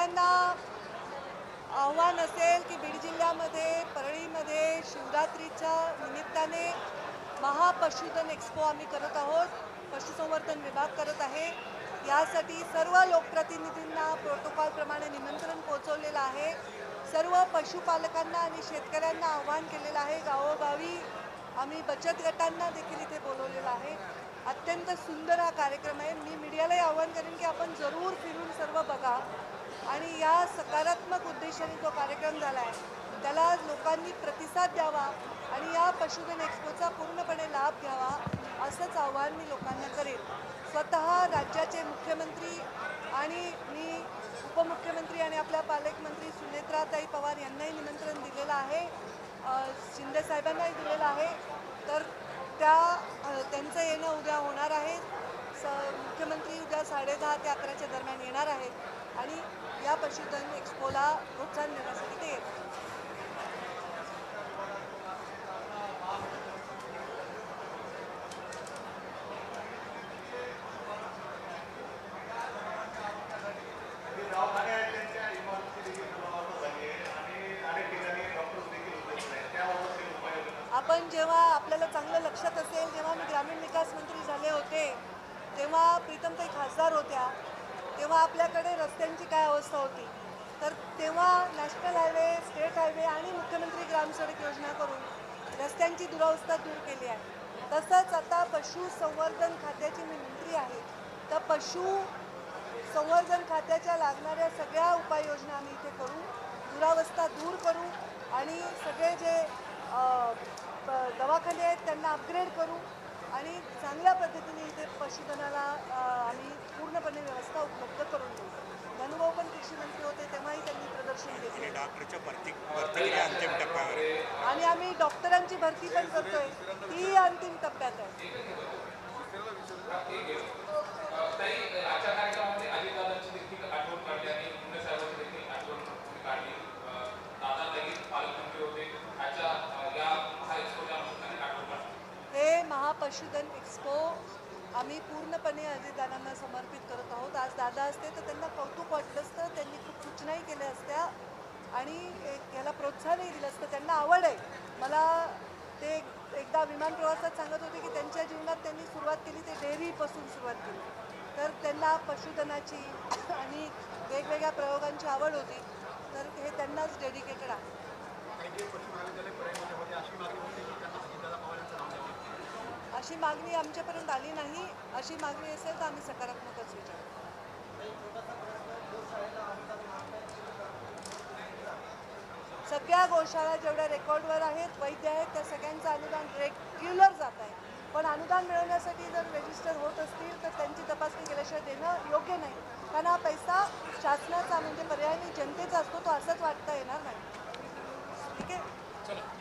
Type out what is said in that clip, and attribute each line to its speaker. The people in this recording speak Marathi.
Speaker 1: सगळ्यांना आव्हान असेल की बीड जिल्ह्यामध्ये परळीमध्ये शिवरात्रीच्या निमित्ताने महापशुधन एक्स्पो आम्ही करत आहोत. पशुसंवर्धन विभाग करत आहे. यासाठी सर्व लोकप्रतिनिधींना प्रोटोकॉलप्रमाणे निमंत्रण पोहोचवलेलं आहे. सर्व पशुपालकांना आणि शेतकऱ्यांना आव्हान केलेलं आहे. गावोगावी आम्ही बचत गटांना देखील इथे बोलवलेलं आहे. अत्यंत सुंदर हा कार्यक्रम आहे. मी मीडियालाही आव्हान करेन की आपण जरूर फिरून सर्व बघा. आणि या सकारात्मक उद्देशाने जो कार्यक्रम झाला आहे त्याला लोकांनी प्रतिसाद द्यावा आणि या पशुधन एक्स्पोचा पूर्णपणे लाभ घ्यावा असंच आव्हान मी लोकांना करेन. स्वतः राज्याचे मुख्यमंत्री आणि मी उपमुख्यमंत्री आणि आपल्या पालकमंत्री सुनेत्राताई पवार यांनाही निमंत्रण दिलेलं आहे शिंदेसाहेबांनाही शिंदे साहेबांनाही दिलेलं आहे. तर त्या त्यांचं येणं उद्या होणार आहे. स मुख्यमंत्री उद्या साडेदहा ते अकराच्या दरम्यान येणार आहेत आणि या पशुधन एक्स्पोला प्रोत्साहन देण्यासाठी ते येतात आपण जेव्हा आपल्याला चांगलं लक्षात असेल जेव्हा मी ग्रामीण विकास मंत्री झाले होते तेव्हा प्रीतमताई खासदार होत्या तेव्हा आपल्याकडे रस्त्यांची काय अवस्था होती? तर तेव्हा नॅशनल हायवे स्टेट हायवे आणि मुख्यमंत्री ग्रामसडक योजना करून रस्त्यांची दुरावस्था दूर केली आहे. तसंच आता पशुसंवर्धन खात्याची मी मंत्री आहे. तर पशु संवर्धन खात्याच्या लागणाऱ्या सगळ्या उपाययोजना आम्ही इथे करू दुरावस्था दूर करू आणि सगळे जे प- दवाखाने आहेत त्यांना अपग्रेड करू. आणि चांगल्या पद्धतीने इथे पशुधनाला आम्ही पूर्णपणे व्यवस्था उपलब्ध करून देऊ धनुभाऊ पण कृषी मंत्री होते तेव्हाही त्यांनी प्रदर्शन घेतलं
Speaker 2: डॉक्टरच्या भरती भरतीच्या अंतिम टप्प्यावर.
Speaker 1: आणि आम्ही डॉक्टरांची भरती पण करतोय. ती अंतिम टप्प्यात आहे. हा पशुधन एक्स्पो आम्ही पूर्णपणे अजितदादांना समर्पित करत आहोत. आज दादा असते तर त्यांना कौतुक वाटलं असतं. त्यांनी खूप सूचनाही केल्या असत्या. आणि ह्याला याला प्रोत्साहनही दिलं असतं. त्यांना आवड आहे. मला ते एक- एकदा विमान प्रवासात सांगत होते की त्यांच्या जीवनात त्यांनी सुरुवात केली ते डेअरीपासून सुरुवात केली. तर त्यांना पशुधनाची आणि वेगवेगळ्या प्रयोगांची आवड होती. तर हे त्यांनाच डेडिकेटेड आहे. अशी मागणी आमच्यापर्यंत आली नाही. अशी मागणी असेल तर आम्ही सकारात्मकच विचार. सगळ्या गोशाळा जेवढ्या रेकॉर्डवर आहेत वैद्य आहेत त्या सगळ्यांचं अनुदान रेग्युलर जात आहे. पण अनुदान मिळवण्यासाठी जर रजिस्टर होत असतील तर त्यांची तपासणी केल्याशिवाय देणं योग्य नाही. कारण हा पैसा शासनाचा म्हणजे पर्यायाने जनतेचा असतो तो असंच वाटता येणार नाही. ठीक आहे?